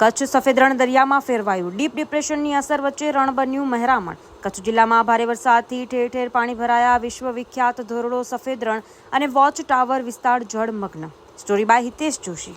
કચ્છ સફેદ રણ દરિયામાં ફેરવાયું. ડીપ ડિપ્રેશનની અસર વચ્ચે રણ બન્યું મહેરામણ. કચ્છ જિલ્લામાં ભારે વરસાદથી ઠેર ઠેર પાણી ભરાયા. વિશ્વ વિખ્યાત ધોરડો સફેદ રણ અને વોચ ટાવર વિસ્તાર જળમગ્ન. Story by Hitesh Joshi.